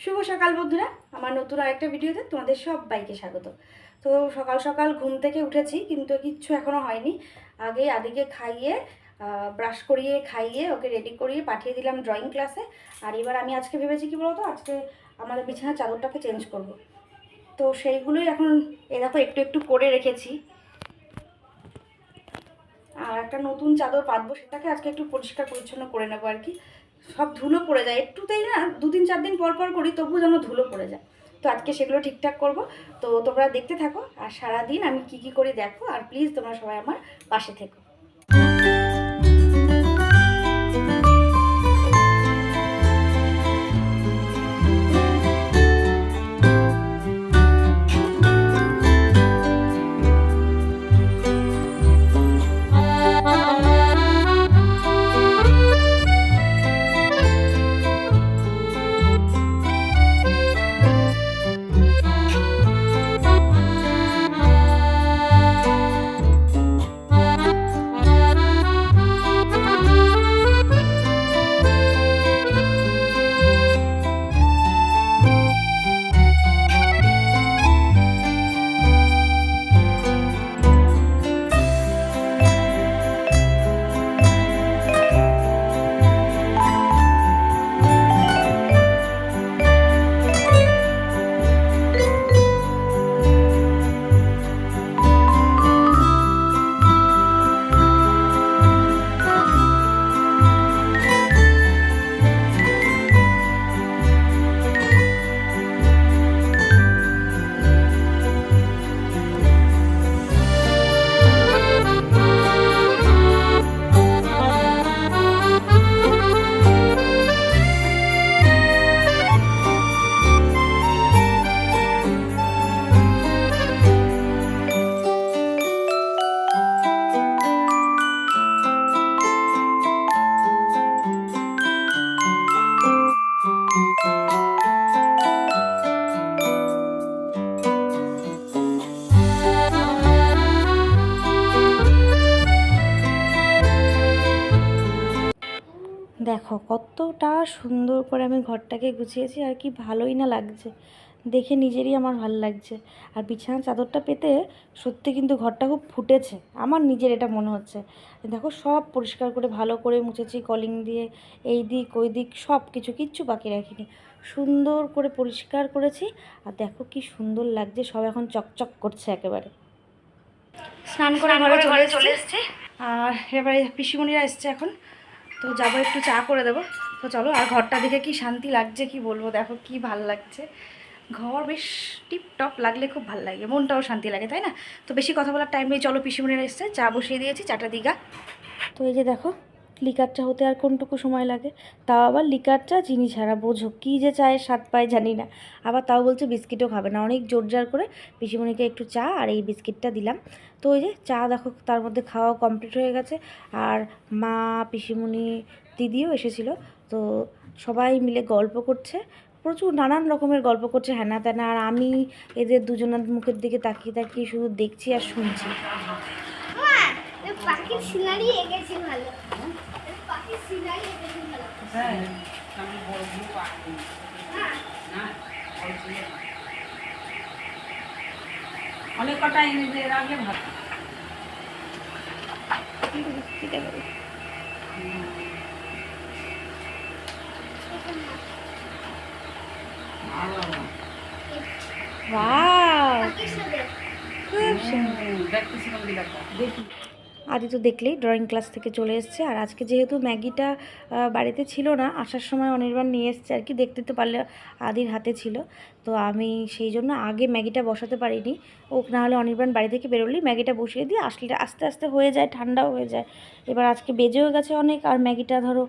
শুভ সকাল বন্ধুরা। আমার নতুন আরেকটা ভিডিওতে তোমাদের সবাইকে স্বাগত। তো সকাল সকাল ঘুম থেকে উঠেছি, কিন্তু কিচ্ছু এখনও হয়নি। আগে আদিকে খাইয়ে ব্রাশ করিয়ে, খাইয়ে, ওকে রেডি করিয়ে পাঠিয়ে দিলাম ড্রয়িং ক্লাসে আর এবার আমি আজকে ভেবেছি কি বলতো, আজকে আমাদের বিছানার চাদরটাকে চেঞ্জ করব। তো সেইগুলোই এখন, এ দেখো, একটু একটু করে রেখেছি। আর একটা নতুন চাদর পাতবো সেটাকে আজকে একটু পরিষ্কার পরিচ্ছন্ন করে নেব আর কি। সব ধুলো পড়ে যায়। একটুতেই না দু তিন চার দিন পর পর করি, তবুও যেন ধুলো পড়ে যায়। তো আজকে সেগুলো ঠিকঠাক করব। তো তোমরা দেখতে থাকো, আর সারাদিন আমি কি কি করে দেখো, আর প্লিজ তোমরা সবাই আমার পাশে থেকো। দেখো কতটা সুন্দর করে আমি ঘরটাকে গুছিয়েছি আর কি ভালোই না লাগছে। দেখে নিজেরই আমার ভালো লাগছে। আর বিছানার চাদরটা পেতে সত্যি কিন্তু ঘরটা খুব ফুটেছে। আমার নিজের এটা মনে হচ্ছে। দেখো সব পরিষ্কার করে ভালো করে মুছেছি কলিং দিয়ে এই দিক ওই দিক সব কিছু কিচ্ছু বাকি রাখিনি। সুন্দর করে পরিষ্কার করেছি আর দেখো কি সুন্দর লাগছে সব এখন চকচক করছে একেবারে। স্নান করে ঘরে চলে এসছে। আর এবারে পিসিমণিরা এসছে এখন। তো যাব একটু চা করে দেবো। তো চলো, আর ঘরটা দেখে কি শান্তি লাগছে, কি বলব? দেখো কি ভালো লাগছে। ঘর বেশ টিপটপ, লাগলে খুব ভালো লাগে, মনটাও শান্তি লাগে, তাই না? তো বেশি কথা বলার টাইম নেই, চলো পিসিমনের এসছে, চা বসিয়ে দিয়েছি, চাটা দিঘা। তো এই যে দেখো লিকার চা হতে আর কোনটুকু সময় লাগে? তাও আবার লিকার চা চিনি ছাড়া বোঝো, কী যে চায়ের স্বাদ পায় জানি না। আবার তাও বলছে বিস্কিটও খাবে না, অনেক জোর জার করে পিসিমণিকে একটু চা আর এই বিস্কিটটা দিলাম। তো ওই যে চা দেখো তার মধ্যে খাওয়া কমপ্লিট হয়ে গেছে। আর মা, পিসিমণি, দিদিও এসেছিল। তো সবাই মিলে গল্প করছে। প্রচুর নানান রকমের গল্প করছে হ্যানা ত্যানা আর আমি এদের দুজনের মুখের দিকে তাকিয়ে তাকিয়ে শুধু দেখছি আর শুনছি। পাখির সিনারি ভালো। ওই পাখির সিনারি এঁকেছি ভালো হ্যাঁ অনেক কটা এনে দিয়ে রাখলে ভালো ওয়াও পাখির সাথে খুব সুন্দর দেখতেছিলাম বিলাটা দেখি আদি তো দেখলেই ড্রয়িং ক্লাস থেকে চলে এসছে। আর আজকে যেহেতু ম্যাগিটা বাড়িতে ছিল না, আসার সময় অনির্বাণ নিয়ে এসছে আর কি, দেখতে তো পারলে আদির হাতে ছিল। তো আমি সেই জন্য আগে ম্যাগিটা বসাতে পারিনি। ও না হলে অনির্বাণ বাড়ি থেকে বেরোলেই ম্যাগিটা বসিয়ে দিয়ে আসলে আস্তে আস্তে হয়ে যায় ঠান্ডাও হয়ে যায়। এবার আজকে বেজেও গেছে অনেক আর ম্যাগিটা ধরো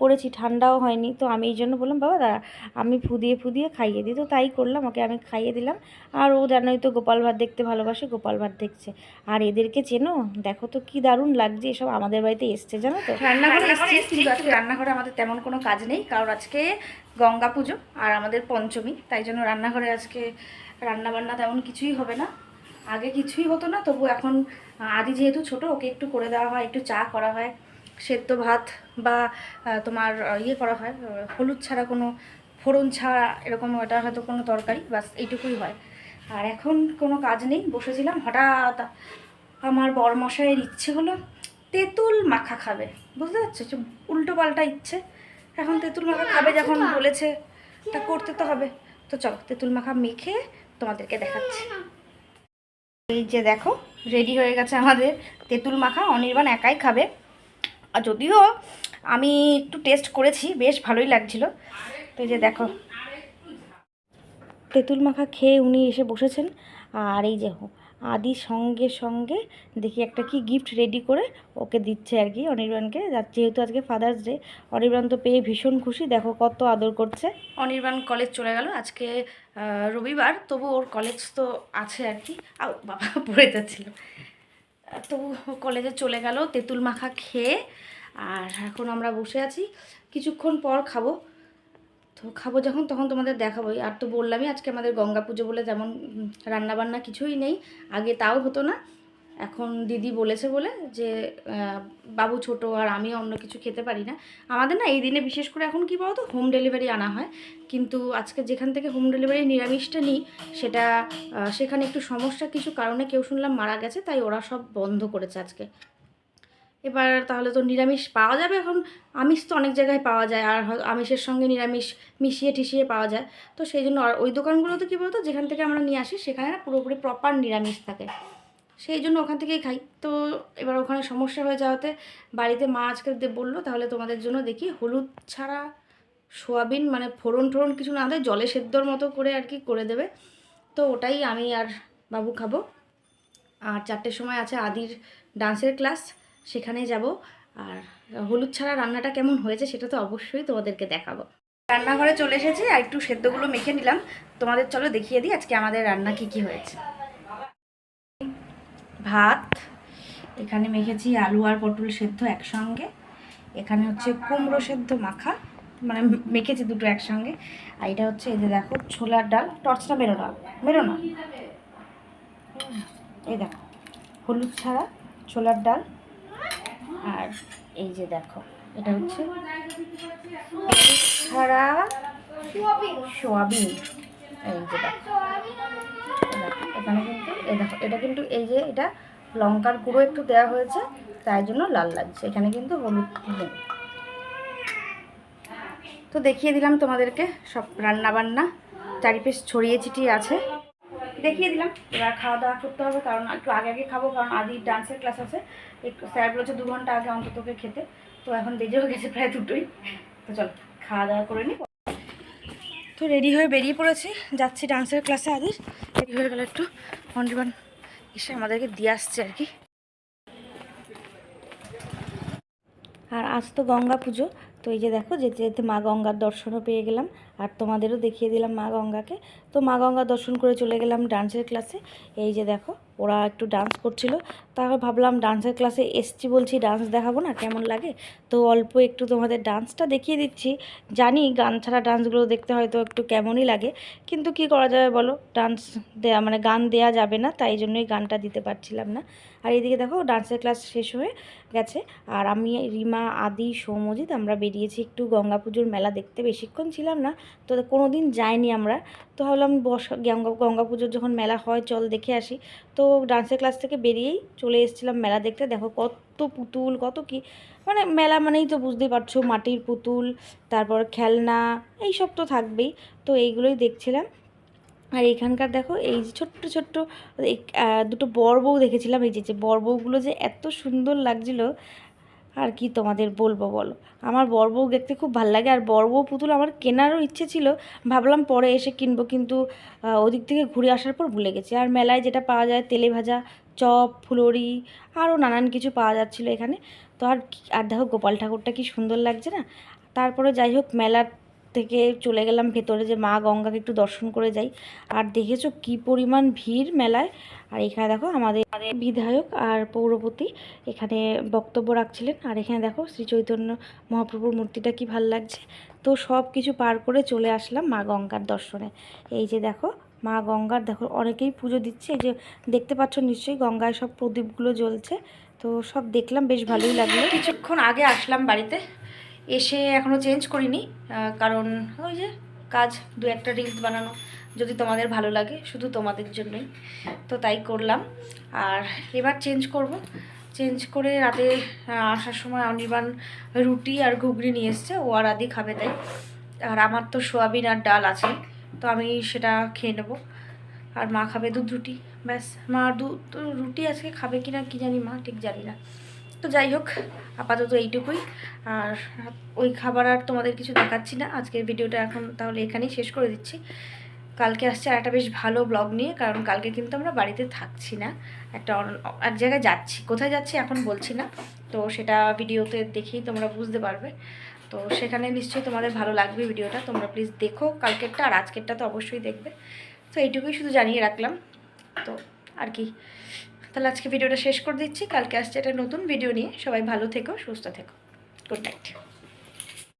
করেছি ঠান্ডাও হয়নি। তো আমি এই জন্য বললাম বাবা দাঁড়া আমি ফুদিয়ে ফুদিয়ে খাইয়ে দিই। তো তাই করলাম ওকে আমি খাইয়ে দিলাম। আর ও জানোই তো গোপাল ভাত দেখতে ভালোবাসে গোপাল ভাত দেখছে। আর এদেরকে চেনো দেখো তো কি দারুণ লাগছে এসব আমাদের বাড়িতে এসছে জানো তো। রান্নাঘরে এসছি কিন্তু আজকে রান্নাঘরে আমাদের তেমন কোনো কাজ নেই। কারণ আজকে গঙ্গা পুজো আর আমাদের পঞ্চমী, তাই জন্য রান্নাঘরে আজকে রান্নাবান্না তেমন কিছুই হবে না। আগে কিছুই হতো না, তবু এখন, আদি যেহেতু ছোট, ওকে একটু করে দেওয়া হয়, একটু চা করা হয়, সেদ্ধ ভাত বা তোমার ইয়ে করা হয় হলুদ ছাড়া কোনো ফোড়ন ছাড়া এরকম ওটা হয়তো কোনো তরকারি, বাস এইটুকুই হয়। আর এখন কোনো কাজ নেই, বসেছিলাম, হঠাৎ আমার বরমশাইয়ের ইচ্ছে হলো তেঁতুল মাখা খাবে। বুঝতে পারছ? উল্টো পাল্টা ইচ্ছে। এখন তেঁতুল মাখা খাবে যখন বলেছে তা করতে তো হবে। তো চলো তেঁতুল মাখা মেখে তোমাদেরকে দেখাচ্ছি। এই যে দেখো রেডি হয়ে গেছে আমাদের তেঁতুল মাখা। অনির্বাণ একাই খাবে। আর যদিও আমি একটু টেস্ট করেছি বেশ ভালোই লাগছিল। তো এই যে দেখো তেঁতুল মাখা খেয়ে উনি এসে বসেছেন। আর এই যে আদি সঙ্গে সঙ্গে দেখি একটা কি গিফট রেডি করে ওকে দিচ্ছে আর কি অনির্বাণকে। যেহেতু আজকে ফাদার্স ডে অনির্বাণ তো পেয়ে ভীষণ খুশি। দেখো কত আদর করছে। অনির্বাণ কলেজ চলে গেল। আজকে রবিবার, তবু ওর কলেজ তো আছে আর কি। আও, বাবা, পড়ে যাচ্ছিল। তবু কলেজে চলে গেল, তেঁতুল মাখা খেয়ে। আর এখন আমরা বসে আছি। কিছুক্ষণ পর খাব। তো খাব যখন, তখন তোমাদের দেখাবোই। আর তো বললামই আজকে আমাদের গঙ্গা পুজো বলে যেমন রান্নাবান্না কিছুই নেই, আগে তাও হতো না। এখন দিদি বলেছে বলে যে বাবু ছোট আর আমি অন্য কিছু খেতে পারি না। আমাদের না এই দিনে বিশেষ করে এখন কি বলতো হোম ডেলিভারি আনা হয়। কিন্তু আজকে যেখান থেকে হোম ডেলিভারি নিরামিষটা নিই, সেটা সেখানে একটু সমস্যা কিছু কারণে কেউ শুনলাম মারা গেছে, তাই ওরা সব বন্ধ করেছে আজকে। এবার তাহলে তো নিরামিষ পাওয়া যাবে। এখন আমিষ তো অনেক জায়গায় পাওয়া যায়, আর আমিষের সঙ্গে নিরামিষ মিশিয়ে টিশিয়ে পাওয়া যায়। তো সেই জন্য আর ওই দোকানগুলোতে কী বলতো, যেখান থেকে আমরা নিয়ে আসি, সেখানে না পুরোপুরি প্রপার নিরামিষ থাকে। সেই জন্য ওখান থেকেই খাই। তো এবার ওখানে সমস্যা হয়ে যাওয়াতে বাড়িতে মা আজকে বলল, তাহলে তোমাদের জন্য দেখি হলুদ ছাড়া সোয়াবিন মানে ফোড়ন টোড়ন কিছু না দেয়, জলে সেদ্ধর মতো করে আর কি করে দেবে। তো ওটাই আমি আর বাবু খাব। আর চারটের সময় আছে আদির ডান্সের ক্লাস। সেখানে যাব। আর হলুদ ছাড়া রান্নাটা কেমন হয়েছে সেটা তো অবশ্যই তোমাদেরকে দেখাবো। রান্নাঘরে চলে এসেছি আর একটু সেদ্ধগুলো মেখে নিলাম। তোমাদের চলো দেখিয়ে দিই আজকে আমাদের রান্না কি কি হয়েছে। ভাত, এখানে মেখেছি আলু আর পটল সেদ্ধ একসঙ্গে। এখানে হচ্ছে কুমড়ো সেদ্ধ মাখা মানে মেখেছি দুটো একসঙ্গে। আর এটা হচ্ছে এই যে দেখো ছোলার ডাল, টর্চটা বেরো না বেরো না। এই দেখো, হলুদ ছাড়া ছোলার ডাল আর এই যে দেখো, এটা হচ্ছে ছাড়া সোয়াবিন। এই যে দেখো, এখানে কিন্তু দেখো, এটা কিন্তু এই যে এটা লঙ্কার গুঁড়ো একটু দেওয়া হয়েছে, তাই জন্য লাল লাগছে। এখানে কিন্তু হলুদ নেই। তো দেখিয়ে দিলাম তোমাদেরকে সব রান্না বান্না চারিপাশ ছড়িয়ে ছিটিয়ে আছে। দেখিয়ে দিলাম। এবার খাওয়া দাওয়া করতে হবে, কারণ একটু আগে আগে খাব, কারণ আদি ডান্সের ক্লাস আছে। একটু স্যার বলেছে দু ঘণ্টা আগে অন্তত ওকে খেতে। তো এখন বেজেও গেছে প্রায় দুটোই। তো চলো খাওয়া দাওয়া করে নিই তো রেডি হয়ে বেরিয়ে পড়েছি। যাচ্ছি ডান্সের ক্লাসে আদির। রেডি হয়ে গেল একটু। অনির্বাণ এসে আমাদেরকে দিয়ে আসছে আর কি। আর আজ তো গঙ্গা পুজো। তো এই যে দেখো যেতে যেতে মা গঙ্গার দর্শনও পেয়ে গেলাম, আর তোমাদেরও দেখিয়ে দিলাম মা গঙ্গাকে। তো মা গঙ্গা দর্শন করে চলে গেলাম ডান্সের ক্লাসে এই যে দেখো ওরা একটু ডান্স করছিল। তারপর ভাবলাম ডান্সের ক্লাসে এসছি বলছি ডান্স দেখাবো না, কেমন লাগে? তো অল্প একটু তোমাদের ডান্সটা দেখিয়ে দিচ্ছি। জানি গান ছাড়া ডান্সগুলো দেখতে হয়তো একটু কেমনই লাগে, কিন্তু কি করা যাবে বলো? ডান্স দেয়া মানে গান দেয়া যাবে না, তাই জন্যই গানটা দিতে পারছিলাম না। আর এদিকে দেখো ডান্সের ক্লাস শেষ হয়ে গেছে। আর আমি, রিমা, আদি সৌমজিৎ আমরা বেরিয়েছি একটু গঙ্গা পুজোর মেলা দেখতে। বেশিক্ষণ ছিলাম না, তো কোনো দিন যাইনি আমরা। তো ভাবলাম বর্ষা গঙ্গা গঙ্গা পুজোর যখন মেলা হয়, চল দেখে আসি। তো ডান্সের ক্লাস থেকে বেরিয়েই চলে এসেছিলাম মেলা দেখতে। দেখো কত পুতুল, কত কি মানে মেলা মানেই তো বুঝতেই পারছ, মাটির পুতুল, তারপর খেলনা এই সব তো থাকবেই। তো এইগুলোই দেখছিলাম। আর এখানকার দেখো, এই যে ছোট্ট ছোট্ট দুটো বর বউ দেখেছিলাম। এই যে যে বর বউগুলো যে এত সুন্দর লাগছিল আর কি তোমাদের বলব বলো? আমার বর দেখতে খুব ভালো লাগে, আর বর বউ পুতুল আমার কেনারও ইচ্ছে ছিল, ভাবলাম পরে এসে কিনবো, কিন্তু ওদিক থেকে ঘুরে আসার পর ভুলে গেছি। আর মেলায় যেটা পাওয়া যায়, তেলে ভাজা, চপ, ফুলরি, আরও নানান কিছু পাওয়া যাচ্ছিল এখানে। তো আর আর দেখো গোপাল ঠাকুরটা কি সুন্দর লাগছে না? তারপরে যাই হোক, মেলার থেকে চলে গেলাম ভেতরে যে মা গঙ্গাকে একটু দর্শন করে যাই। আর দেখেছ কি পরিমাণ ভিড় মেলায়? আর এখানে দেখো আমাদের বিধায়ক আর পৌরপতি এখানে বক্তব্য রাখছিলেন। আর এখানে দেখো শ্রী চৈতন্য মহাপ্রভুর মূর্তিটা কি ভালো লাগছে। তো সব কিছু পার করে চলে আসলাম মা গঙ্গার দর্শনে। এই যে দেখো মা গঙ্গার দেখো অনেকেই পুজো দিচ্ছে। এই যে দেখতে পাচ্ছ নিশ্চয়ই গঙ্গায় সব প্রদীপগুলো জ্বলছে। তো সব দেখলাম, বেশ ভালোই লাগল। কিছুক্ষণ আগে আসলাম বাড়িতে। এসে এখনও চেঞ্জ করিনি কারণ ওই যে কাজ দু একটা রিলস বানানো, যদি তোমাদের ভালো লাগে, শুধু তোমাদের জন্যই। তো তাই করলাম। আর এবার চেঞ্জ করব। চেঞ্জ করে রাতে আসার সময় অনির্বাণ রুটি আর ঘুগনি নিয়ে এসছে, ও আর আদি খাবে তাই। আর আমার তো সোয়াবিন আর ডাল আছে, তো আমি সেটা খেয়ে নেব। আর মা খাবে দুধ রুটি, ব্যাস। মা দুধ রুটি আজকে খাবে কি না কি জানি মা, ঠিক জানি না। তো যাই হোক, আপাতত এইটুকুই। আর ওই খাবার আর তোমাদের কিছু দেখাচ্ছি না। আজকের ভিডিওটা এখন তাহলে এখানেই শেষ করে দিচ্ছি। কালকে আসছে আর একটা বেশ ভালো ব্লগ নিয়ে, কারণ কালকে কিন্তু আমরা বাড়িতে থাকছি না। একটা এক জায়গায় যাচ্ছি। কোথায় যাচ্ছি এখন বলছি না। তো সেটা ভিডিওতে দেখেই তোমরা বুঝতে পারবে। তো সেখানে নিশ্চয়ই তোমাদের ভালো লাগবে ভিডিওটা। তোমরা প্লিজ দেখো কালকেরটা, আর আজকেরটা তো অবশ্যই দেখবে। তো এইটুকুই শুধু জানিয়ে রাখলাম। তো আর কি। তাহলে আজকে ভিডিওটা শেষ করে দিচ্ছি। কালকে আসছে একটা নতুন ভিডিও নিয়ে। সবাই ভালো থেকো, সুস্থ থেকো। Good night